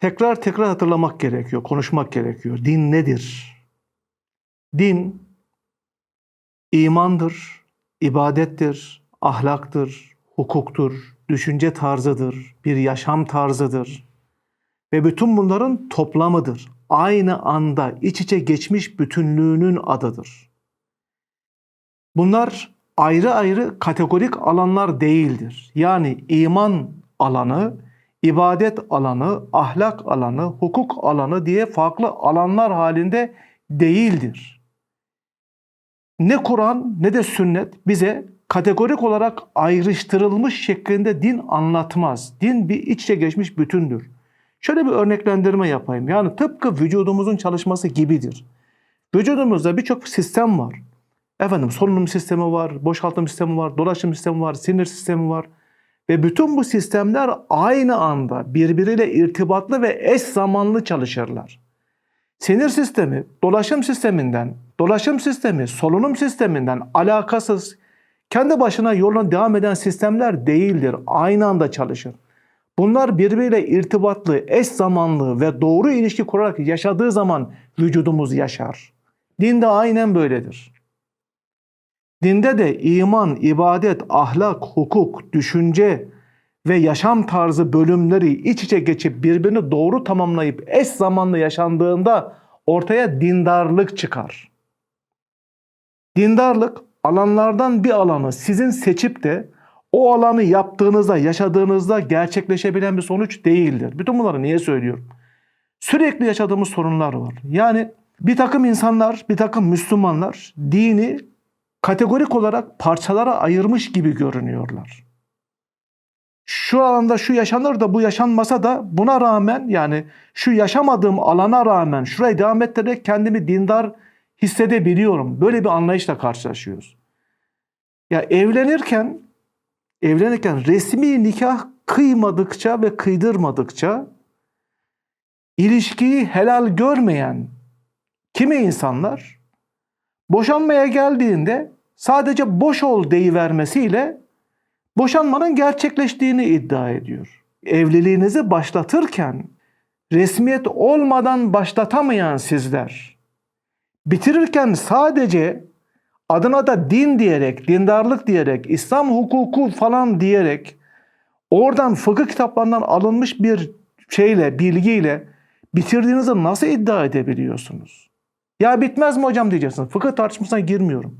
Tekrar tekrar hatırlamak gerekiyor, konuşmak gerekiyor. Din nedir? Din imandır, ibadettir, ahlaktır, hukuktur, düşünce tarzıdır, bir yaşam tarzıdır. Ve bütün bunların toplamıdır. Aynı anda iç içe geçmiş bütünlüğünün adıdır. Bunlar ayrı ayrı kategorik alanlar değildir. Yani iman alanı, ibadet alanı, ahlak alanı, hukuk alanı diye farklı alanlar halinde değildir. Ne Kur'an ne de sünnet bize kategorik olarak ayrıştırılmış şeklinde din anlatmaz. Din bir iç içe geçmiş bütündür. Şöyle bir örneklendirme yapayım. Yani tıpkı vücudumuzun çalışması gibidir. Vücudumuzda birçok sistem var. Efendim solunum sistemi var, boşaltım sistemi var, dolaşım sistemi var, sinir sistemi var. Ve bütün bu sistemler aynı anda birbiriyle irtibatlı ve eş zamanlı çalışırlar. Sinir sistemi dolaşım sisteminden, dolaşım sistemi solunum sisteminden alakasız, kendi başına yoluna devam eden sistemler değildir. Aynı anda çalışır. Bunlar birbiriyle irtibatlı, eş zamanlı ve doğru ilişki kurarak yaşadığı zaman vücudumuz yaşar. Din de aynen böyledir. Dinde de iman, ibadet, ahlak, hukuk, düşünce ve yaşam tarzı bölümleri iç içe geçip birbirini doğru tamamlayıp eş zamanlı yaşandığında ortaya dindarlık çıkar. Dindarlık alanlardan bir alanı sizin seçip de o alanı yaptığınızda, yaşadığınızda gerçekleşebilen bir sonuç değildir. Bütün bunları niye söylüyorum? Sürekli yaşadığımız sorunlar var. Yani bir takım insanlar, bir takım Müslümanlar dini kategorik olarak parçalara ayırmış gibi görünüyorlar. Şu alanda şu yaşanır da bu yaşanmasa da buna rağmen yani şu yaşamadığım alana rağmen şurayı devam ettirerek kendimi dindar hissedebiliyorum. Böyle bir anlayışla karşılaşıyoruz. Ya evlenirken evlenirken resmi nikah kıymadıkça ve kıydırmadıkça ilişkiyi helal görmeyen kimi insanlar boşanmaya geldiğinde sadece boş ol deyivermesiyle boşanmanın gerçekleştiğini iddia ediyor. Evliliğinizi başlatırken resmiyet olmadan başlatamayan sizler bitirirken sadece adına da din diyerek, dindarlık diyerek, İslam hukuku falan diyerek oradan fıkıh kitaplarından alınmış bir şeyle, bilgiyle bitirdiğinizi nasıl iddia edebiliyorsunuz? Ya bitmez mi hocam diyeceksiniz. Fıkıh tartışmasına girmiyorum.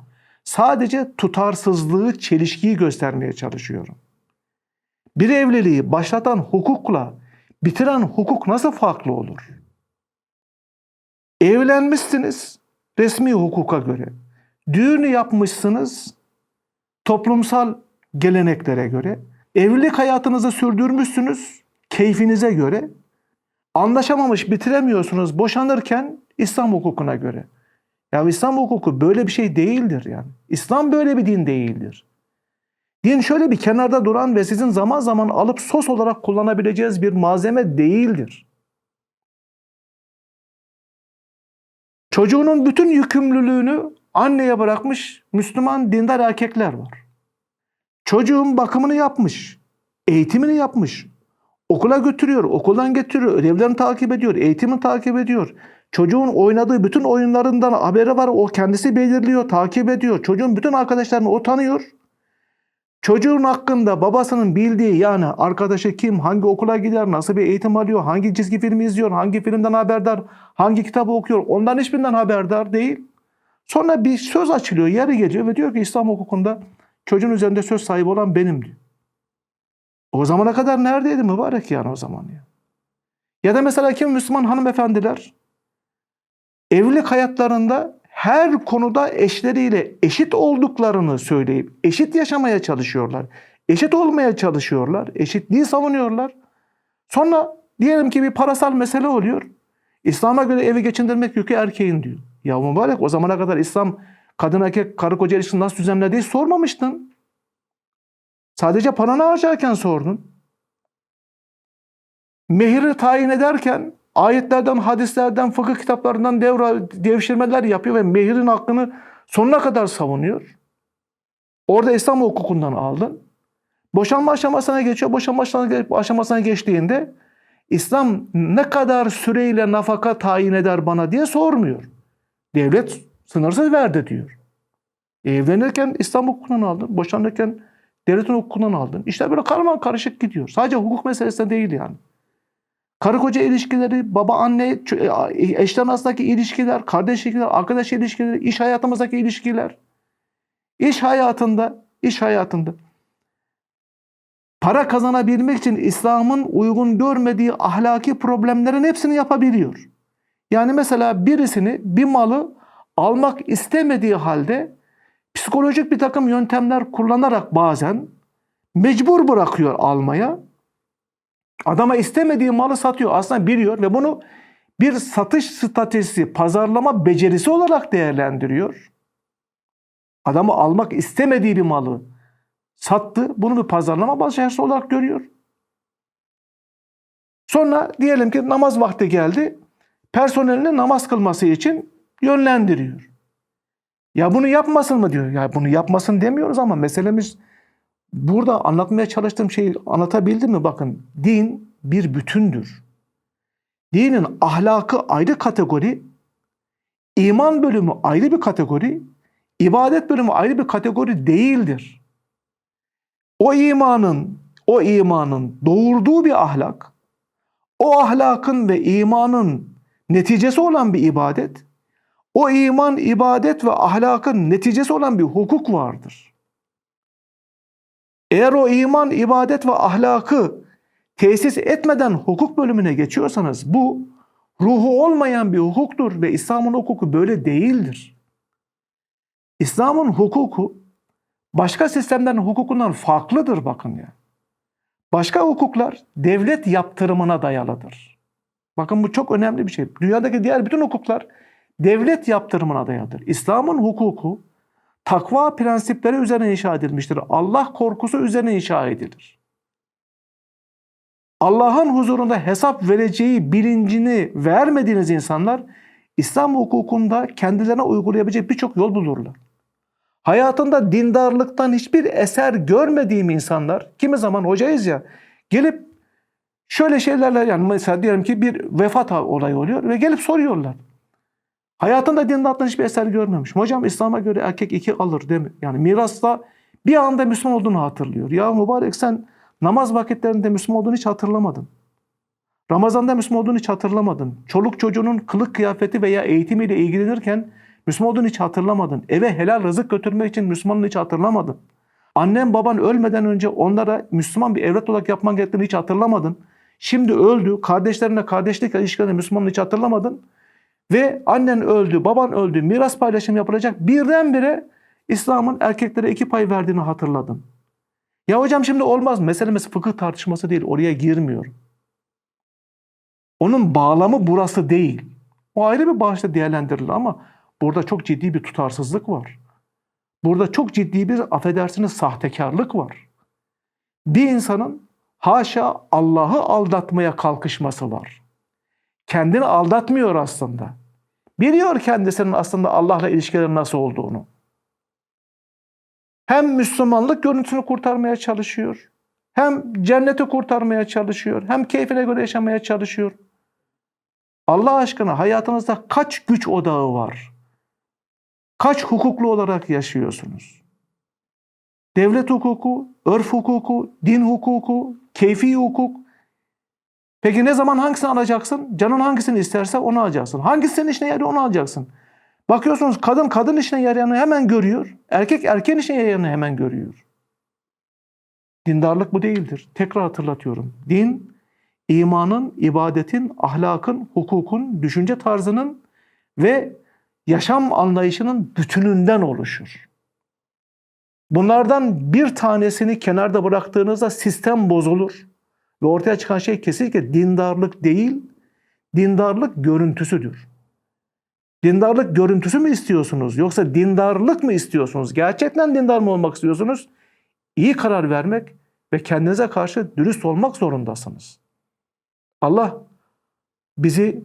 Sadece tutarsızlığı, çelişkiyi göstermeye çalışıyorum. Bir evliliği başlatan hukukla bitiren hukuk nasıl farklı olur? Evlenmişsiniz resmi hukuka göre. Düğünü yapmışsınız toplumsal geleneklere göre. Evlilik hayatınızı sürdürmüşsünüz keyfinize göre. Anlaşamamış bitiremiyorsunuz boşanırken İslam hukukuna göre. Ya İslam hukuku böyle bir şey değildir yani. İslam böyle bir din değildir. Din şöyle bir kenarda duran ve sizin zaman zaman alıp sos olarak kullanabileceğiniz bir malzeme değildir. Çocuğunun bütün yükümlülüğünü anneye bırakmış Müslüman dindar erkekler var. Çocuğun bakımını yapmış, eğitimini yapmış, okula götürüyor, okuldan getiriyor, ödevlerini takip ediyor, eğitimini takip ediyor. Çocuğun oynadığı bütün oyunlarından haberi var. O kendisi belirliyor, takip ediyor. Çocuğun bütün arkadaşlarını o tanıyor. Çocuğun hakkında babasının bildiği yani arkadaşı kim, hangi okula gider, nasıl bir eğitim alıyor, hangi çizgi filmi izliyor, hangi filmden haberdar, hangi kitabı okuyor ondan hiçbirinden haberdar değil. Sonra bir söz açılıyor, yeri geliyor ve diyor ki İslam hukukunda çocuğun üzerinde söz sahibi olan benim diyor. O zamana kadar neredeydi mübarek yani o zaman ya. Ya da mesela kim Müslüman hanımefendiler evlilik hayatlarında her konuda eşleriyle eşit olduklarını söyleyip eşit yaşamaya çalışıyorlar. Eşit olmaya çalışıyorlar. Eşitliği savunuyorlar. Sonra diyelim ki bir parasal mesele oluyor. İslam'a göre evi geçindirmek yükü erkeğin diyor. Ya mübarek o zamana kadar İslam kadın erkek karı koca ilişkisini nasıl düzenlediği sormamıştın. Sadece paranı harcarken sordun. Mehiri tayin ederken ayetlerden, hadislerden, fıkıh kitaplarından devra, devşirmeler yapıyor ve mehirin hakkını sonuna kadar savunuyor. Orada İslam hukukundan aldın. Boşanma aşamasına geçiyor. Boşanma aşamasına geçtiğinde İslam ne kadar süreyle nafaka tayin eder bana diye sormuyor. Devlet sınırsız verdi diyor. Evlenirken İslam hukukundan aldın, boşanırken devletin hukukundan aldın. İşte böyle karman karışık gidiyor. Sadece hukuk meselesi değil yani. Karı koca ilişkileri, baba anne, ç- eşler arasındaki ilişkiler, kardeş ilişkiler, arkadaş ilişkileri, iş hayatımızdaki ilişkiler. İş hayatında, iş hayatında para kazanabilmek için İslam'ın uygun görmediği ahlaki problemlerin hepsini yapabiliyor. Yani mesela birisini bir malı almak istemediği halde psikolojik bir takım yöntemler kullanarak bazen mecbur bırakıyor almaya. Adama istemediği malı satıyor. Aslında biliyor ve bunu bir satış stratejisi, pazarlama becerisi olarak değerlendiriyor. Adamı almak istemediği bir malı sattı. Bunu bir pazarlama başarısı olarak görüyor. Sonra diyelim ki namaz vakti geldi. Personelini namaz kılması için yönlendiriyor. Ya bunu yapmasın mı diyor. Ya bunu yapmasın demiyoruz ama meselemiz burada anlatmaya çalıştığım şeyi anlatabildim mi? Bakın din bir bütündür. Dinin ahlakı ayrı kategori, iman bölümü ayrı bir kategori, ibadet bölümü ayrı bir kategori değildir. O imanın, o imanın doğurduğu bir ahlak, o ahlakın ve imanın neticesi olan bir ibadet, o iman, ibadet ve ahlakın neticesi olan bir hukuk vardır. Eğer o iman, ibadet ve ahlakı tesis etmeden hukuk bölümüne geçiyorsanız bu ruhu olmayan bir hukuktur ve İslam'ın hukuku böyle değildir. İslam'ın hukuku başka sistemlerin hukukundan farklıdır bakın ya. Başka hukuklar devlet yaptırımına dayalıdır. Bakın bu çok önemli bir şey. Dünyadaki diğer bütün hukuklar devlet yaptırımına dayalıdır. İslam'ın hukuku takva prensipleri üzerine inşa edilmiştir. Allah korkusu üzerine inşa edilir. Allah'ın huzurunda hesap vereceği bilincini vermediğiniz insanlar İslam hukukunda kendilerine uygulayabilecek birçok yol bulurlar. Hayatında dindarlıktan hiçbir eser görmediğim insanlar, kimi zaman hocayız ya, gelip şöyle şeylerle yani mesela diyelim ki bir vefat olayı oluyor ve gelip soruyorlar. Hayatında dindarlıktan hiçbir eser görmemiş. Hocam İslam'a göre erkek iki alır değil mi? Yani mirasta bir anda Müslüman olduğunu hatırlıyor. Ya mübarek sen namaz vakitlerinde Müslüman olduğunu hiç hatırlamadın. Ramazan'da Müslüman olduğunu hiç hatırlamadın. Çoluk çocuğunun kılık kıyafeti veya eğitimiyle ilgilenirken Müslüman olduğunu hiç hatırlamadın. Eve helal rızık götürmek için Müslümanlığı hiç hatırlamadın. Annen baban ölmeden önce onlara Müslüman bir evlat olarak yapman gerektiğini hiç hatırlamadın. Şimdi öldü. Kardeşlerine kardeşlik ilişkilerinde Müslümanlığı hiç hatırlamadın. Ve annen öldü, baban öldü, miras paylaşım yapılacak. Birdenbire İslam'ın erkeklere iki pay verdiğini hatırladın. Ya hocam şimdi olmaz. Meselemiz fıkıh tartışması değil. Oraya girmiyor. Onun bağlamı burası değil. O ayrı bir bağışta değerlendirilir ama burada çok ciddi bir tutarsızlık var. Burada çok ciddi bir affedersiniz sahtekarlık var. Bir insanın haşa Allah'ı aldatmaya kalkışması var. Kendini aldatmıyor aslında. Biliyor kendisinin aslında Allah'la ilişkilerin nasıl olduğunu. Hem Müslümanlık görüntüsünü kurtarmaya çalışıyor. Hem cenneti kurtarmaya çalışıyor. Hem keyfine göre yaşamaya çalışıyor. Allah aşkına hayatınızda kaç güç odağı var? Kaç hukuklu olarak yaşıyorsunuz? Devlet hukuku, örf hukuku, din hukuku, keyfi hukuk. Peki ne zaman hangisini alacaksın? Canın hangisini isterse onu alacaksın. Hangisi senin işine yarıyor onu alacaksın. Bakıyorsunuz kadın kadın işine yarayanı hemen görüyor. Erkek erkeğin işine yarayanı hemen görüyor. Dindarlık bu değildir. Tekrar hatırlatıyorum. Din, imanın, ibadetin, ahlakın, hukukun, düşünce tarzının ve yaşam anlayışının bütününden oluşur. Bunlardan bir tanesini kenarda bıraktığınızda sistem bozulur. Ve ortaya çıkan şey kesinlikle dindarlık değil, dindarlık görüntüsüdür. Dindarlık görüntüsü mü istiyorsunuz yoksa dindarlık mı istiyorsunuz? Gerçekten dindar mı olmak istiyorsunuz? İyi karar vermek ve kendinize karşı dürüst olmak zorundasınız. Allah bizi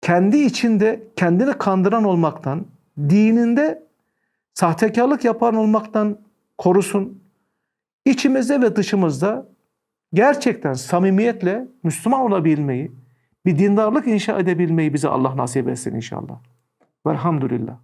kendi içinde kendini kandıran olmaktan, dininde sahtekarlık yapan olmaktan korusun. İçimizde ve dışımızda gerçekten samimiyetle Müslüman olabilmeyi, bir dindarlık inşa edebilmeyi bize Allah nasip etsin inşallah. Velhamdülillah.